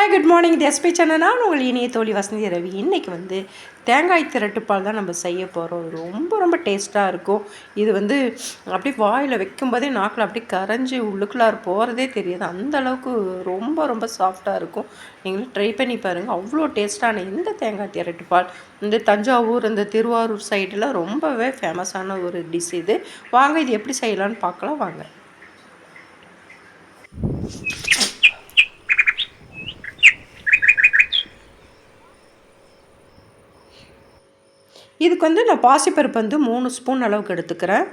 Hi good morning இது SP channel நான் உங்கள் இனிய தோழி வசந்தி ரவி. இன்றைக்கி வந்து தேங்காய் திரட்டுப்பால் தான் நம்ம செய்ய போகிறோம் ரொம்ப ரொம்ப டேஸ்ட்டாக இருக்கும். இது வந்து அப்படியே வாயில் வைக்கும்போதே நாக்கில் அப்படியே கரைஞ்சி உள்ளுக்குள்ளார் போகிறதே தெரியாது. அந்த அளவுக்கு ரொம்ப ரொம்ப சாஃப்டாக இருக்கும். நீங்களும் ட்ரை பண்ணி பாருங்கள் அவ்வளோ டேஸ்ட்டான இந்த தேங்காய் திரட்டுப்பால். இந்த தஞ்சாவூர் இந்த திருவாரூர் சைடில் ரொம்பவே ஃபேமஸான ஒரு டிஷ் இது. வாங்க இது எப்படி செய்யலான்னு பார்க்கலாம். வாங்க. இதுக்கு வந்து நான் பாசிப்பருப்பு வந்து மூணு ஸ்பூன் அளவுக்கு எடுத்துக்கிறேன்.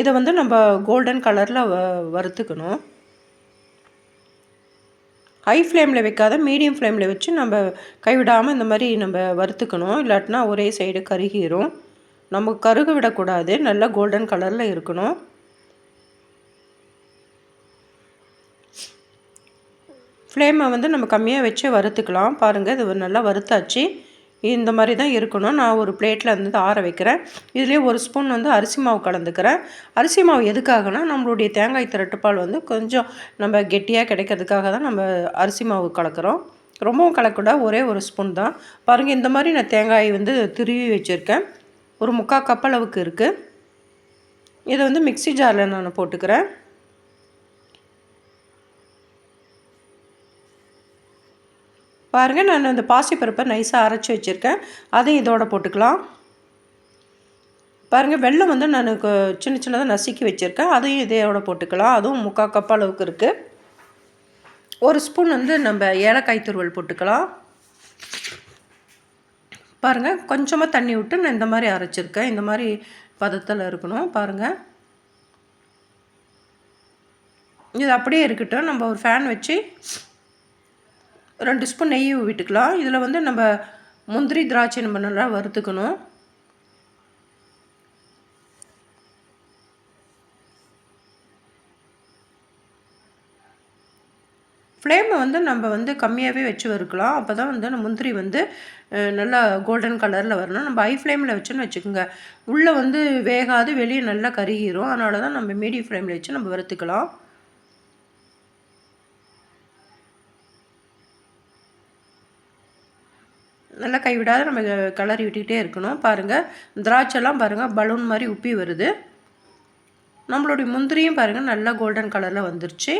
இதை வந்து நம்ம கோல்டன் கலரில் வ வறுத்துக்கணும். ஹை ஃப்ளேமில் வைக்காத மீடியம் ஃப்ளேமில் வச்சு நம்ம கைவிடாமல் இந்த மாதிரி நம்ம வறுத்துக்கணும். இல்லாட்டினா ஒரே சைடு கருகிரும். நம்ம கருக விடக்கூடாது. நல்லா கோல்டன் கலரில் இருக்கணும். ஃப்ளேமை வந்து நம்ம கம்மியாக வச்சு வறுத்துக்கலாம். பாருங்கள் இது நல்லா வறுத்தாச்சு. இந்த மாதிரி தான் இருக்கணும். நான் ஒரு பிளேட்டில் வந்து ஆற வைக்கிறேன். இதுலேயே ஒரு ஸ்பூன் வந்து அரிசி மாவு கலந்துக்கிறேன். அரிசி மாவு எதுக்காகனா நம்மளுடைய தேங்காய் திரட்டுப்பால் வந்து கொஞ்சம் நம்ம கெட்டியாக கிடைக்கிறதுக்காக தான் நம்ம அரிசி மாவு கலக்கிறோம். ரொம்பவும் கலக்கூடாது ஒரே ஒரு ஸ்பூன் தான். பாருங்கள் இந்த மாதிரி நான் தேங்காய் வந்து திருவி வச்சுருக்கேன். ஒரு முக்கால் கப் அளவுக்கு இருக்குது இதை வந்து மிக்சி ஜாரில் நான் போட்டுக்கிறேன். பாருங்கள் நான் அந்த பாசிப்பருப்பை நைஸாக அரைச்சி வச்சுருக்கேன். அதையும் இதோட போட்டுக்கலாம். பாருங்கள் வெள்ளம் வந்து நான் சின்ன சின்னதாக நசுக்கி வச்சுருக்கேன். அதையும் இதோட போட்டுக்கலாம். அதுவும் முக்கால் கப் அளவுக்கு இருக்குது ஒரு ஸ்பூன் வந்து நம்ம ஏலக்காய் துருவல் போட்டுக்கலாம். பாருங்கள் கொஞ்சமாக தண்ணி விட்டு நான் இந்த மாதிரி அரைச்சிருக்கேன். இந்த மாதிரி பதத்தில் இருக்கணும் பாருங்கள் இது அப்படியே இருக்கட்டும். நம்ம ஒரு ஃபேன் வச்சு ரெண்டு ஸ்பூன் நெய் விட்டுக்கலாம். இதில் வந்து நம்ம முந்திரி திராட்சை நம்ம நல்லா வறுத்துக்கணும். ஃப்ளேமை வந்து நம்ம வந்து கம்மியாகவே வச்சு வறுக்கலாம். அப்போ தான் வந்து முந்திரி வந்து நல்லா கோல்டன் கலரில் வரணும். நம்ம ஹை ஃப்ளேமில் வச்சுன்னு வச்சுக்கோங்க. உள்ளே வந்து வேகாது வெளியே நல்லா கருகிரும். அதனால தான் நம்ம மீடியம் ஃப்ளேமில் வச்சு நம்ம வறுத்துக்கலாம். நல்லா கைவிடாத நம்ம கலரி விட்டுக்கிட்டே இருக்கணும். பாருங்கள் திராட்சைலாம் பாருங்கள் பலூன் மாதிரி உப்பி வருது. நம்மளுடைய முந்திரியும் பாருங்கள் நல்லா கோல்டன் கலரில் வந்துருச்சு.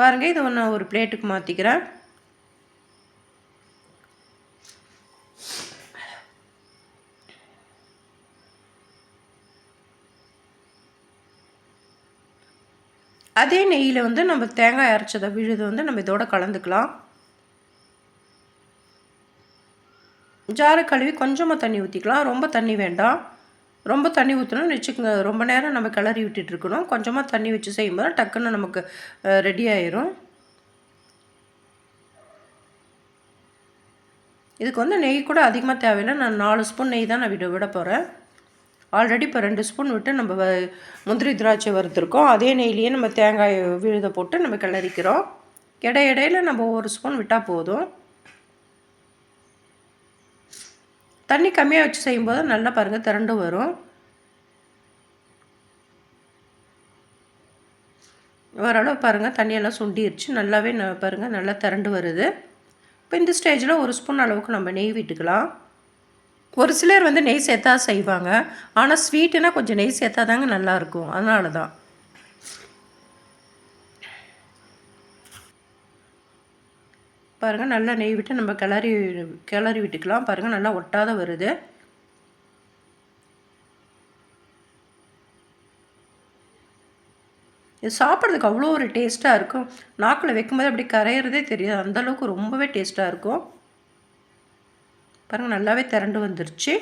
பாருங்கள் இதை நான் ஒரு பிளேட்டுக்கு மாற்றிக்கிறேன் அதே நெய்யில் வந்து நம்ம தேங்காய் அரைச்சதை விழுது வந்து நம்ம இதோட கலந்துக்கலாம். ஜாரை கழுவி கொஞ்சமாக தண்ணி ஊற்றிக்கலாம் ரொம்ப தண்ணி வேண்டாம். ரொம்ப தண்ணி ஊற்றணும்னு வச்சுக்கோங்க. ரொம்ப நேரம் நம்ம கிளறி விட்டுட்ருக்கணும் கொஞ்சமாக தண்ணி வச்சு செய்யும்போது டக்குன்னு நமக்கு ரெடி ஆயிரும். இதுக்கு வந்து நெய் கூட அதிகமாக தேவையில்லை. நான் நாலு ஸ்பூன் நெய் தான் நான் விட விட போகிறேன் ஆல்ரெடி இப்போ ரெண்டு ஸ்பூன் விட்டு நம்ம முந்திரி திராட்சை வறுத்துருக்கோம். அதே நெய்லேயே நம்ம தேங்காய் விழுத போட்டு நம்ம கிளறிக்கிறோம். இடை இடையில நம்ம ஒரு ஸ்பூன் விட்டால் போதும். தண்ணி கம்மியாக வச்சு செய்யும்போது நல்லா பாருங்கள் திரண்டு வரும். ஓரளவு பாருங்கள் தண்ணியெல்லாம் சுண்டிருச்சு. நல்லாவே பாருங்கள் நல்லா திரண்டு வருது. இப்போ இந்த ஸ்டேஜில் ஒரு ஸ்பூன் அளவுக்கு நம்ம நெய் விட்டுக்கலாம். ஒரு சிலர் வந்து நெய் சேர்த்தா செய்வாங்க. ஆனால் ஸ்வீட்டுனா கொஞ்சம் நெய் சேர்த்தா தாங்க நல்லாயிருக்கும் அதனால தான் பாருங்கள் நல்லா நெய் விட்டு நம்ம கிளறி கிளறி விட்டுக்கலாம். பாருங்கள் நல்லா ஒட்டாத வருது. இது சாப்பிட்றதுக்கு அவ்வளோ ஒரு டேஸ்ட்டாக இருக்கும். நாக்கில் வைக்கும்போது அப்படி கரையிறதே தெரியாது. அந்தளவுக்கு ரொம்பவே டேஸ்ட்டாக இருக்கும். பாருங்கள் நல்லாவே திரண்டு வந்துருச்சு.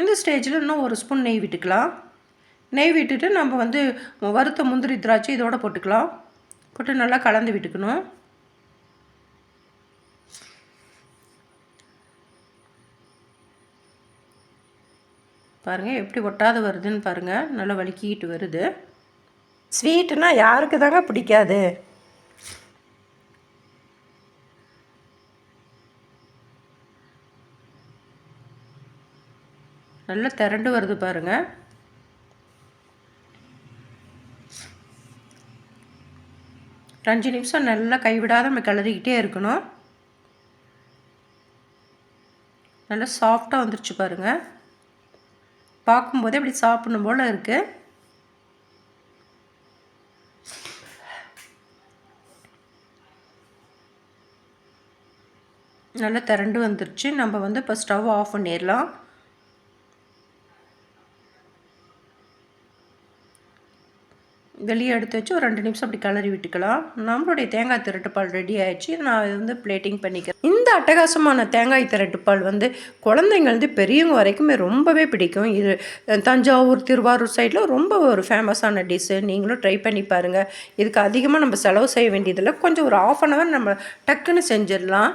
இந்த ஸ்டேஜில் இன்னும் ஒரு ஸ்பூன் நெய் விட்டுக்கலாம். நெய் விட்டுட்டு நம்ம வந்து வறுத்த முந்திரி திராட்சை இதோடு போட்டுக்கலாம். போட்டு நல்லா கலந்து விட்டுக்கணும். பாருங்கள் எப்படி ஒட்டாது வருதுன்னு பாருங்கள் நல்லா வலிக்கிட்டு வருது. ஸ்வீட்டுனா யாருக்கு தாங்க பிடிக்காது. நல்லா திரண்டு வருது பாருங்கள் அஞ்சு நிமிஷம் நல்லா கைவிடாத நம்ம கிளறிக்கிட்டே இருக்கணும். நல்லா சாஃப்டாக வந்துருச்சு பாருங்கள் பார்க்கும்போதே அப்படி சாப்பிடணும் போல் இருக்குது நல்லா திரண்டு வந்துருச்சு. நம்ம வந்து இப்போ ஸ்டவ் ஆஃப் பண்ணிடலாம். வெளியே எடுத்து வச்சு ஒரு ரெண்டு நிமிஷம் அப்படி கலரி விட்டுக்கலாம். நம்மளுடைய தேங்காய் திரட்டுப்பால் ரெடி ஆயிடுச்சு. நான் வந்து பிளேட்டிங் பண்ணிக்கிறேன். இந்த அட்டகாசமான தேங்காய் திரட்டுப்பால் வந்து குழந்தைங்கள்து பெரியவங்க வரைக்குமே ரொம்பவே பிடிக்கும். இது தஞ்சாவூர் திருவாரூர் சைடில் ரொம்ப ஒரு ஃபேமஸான டிஷ்ஷு நீங்களும் ட்ரை பண்ணி பாருங்கள் இதுக்கு அதிகமாக நம்ம செலவு செய்ய வேண்டியதில்லை. கொஞ்சம் ஒரு ஆஃப் அன் ஹவர் நம்ம டக்குன்னு செஞ்சிடலாம்.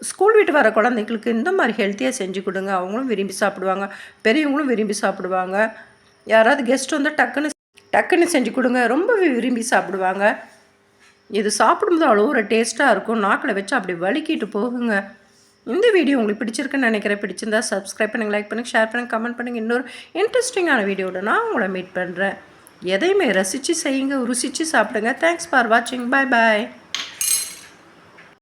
ஸ்கூல் வீட்டு வர குழந்தைங்களுக்கு இந்த மாதிரி ஹெல்த்தியாக செஞ்சு கொடுங்க. அவங்களும் விரும்பி சாப்பிடுவாங்க. பெரியவங்களும் விரும்பி சாப்பிடுவாங்க. யாராவது கெஸ்ட் வந்து டக்குன்னு டக்குன்னு செஞ்சு கொடுங்க. ரொம்ப விரும்பி சாப்பிடுவாங்க. இது சாப்பிடும்போது அவ்வளோ ஒரு டேஸ்ட்டாக இருக்கும். நாக்கில் வச்சு அப்படி வலிக்கிட்டு போகுங்க. இந்த வீடியோ உங்களுக்கு பிடிச்சிருக்குன்னு நினைக்கிறேன். பிடிச்சிருந்தா சப்ஸ்கிரைப் பண்ணுங்கள் லைக் பண்ணுங்கள் ஷேர் பண்ணுங்கள் கமெண்ட் பண்ணுங்கள் இன்னொரு இன்ட்ரெஸ்டிங்கான வீடியோட நான் உங்களை மீட் பண்ணுறேன் எதையுமே ரசித்து செய்யுங்க ருசித்து சாப்பிடுங்க. தேங்க்ஸ் ஃபார் வாட்சிங் பாய் பாய்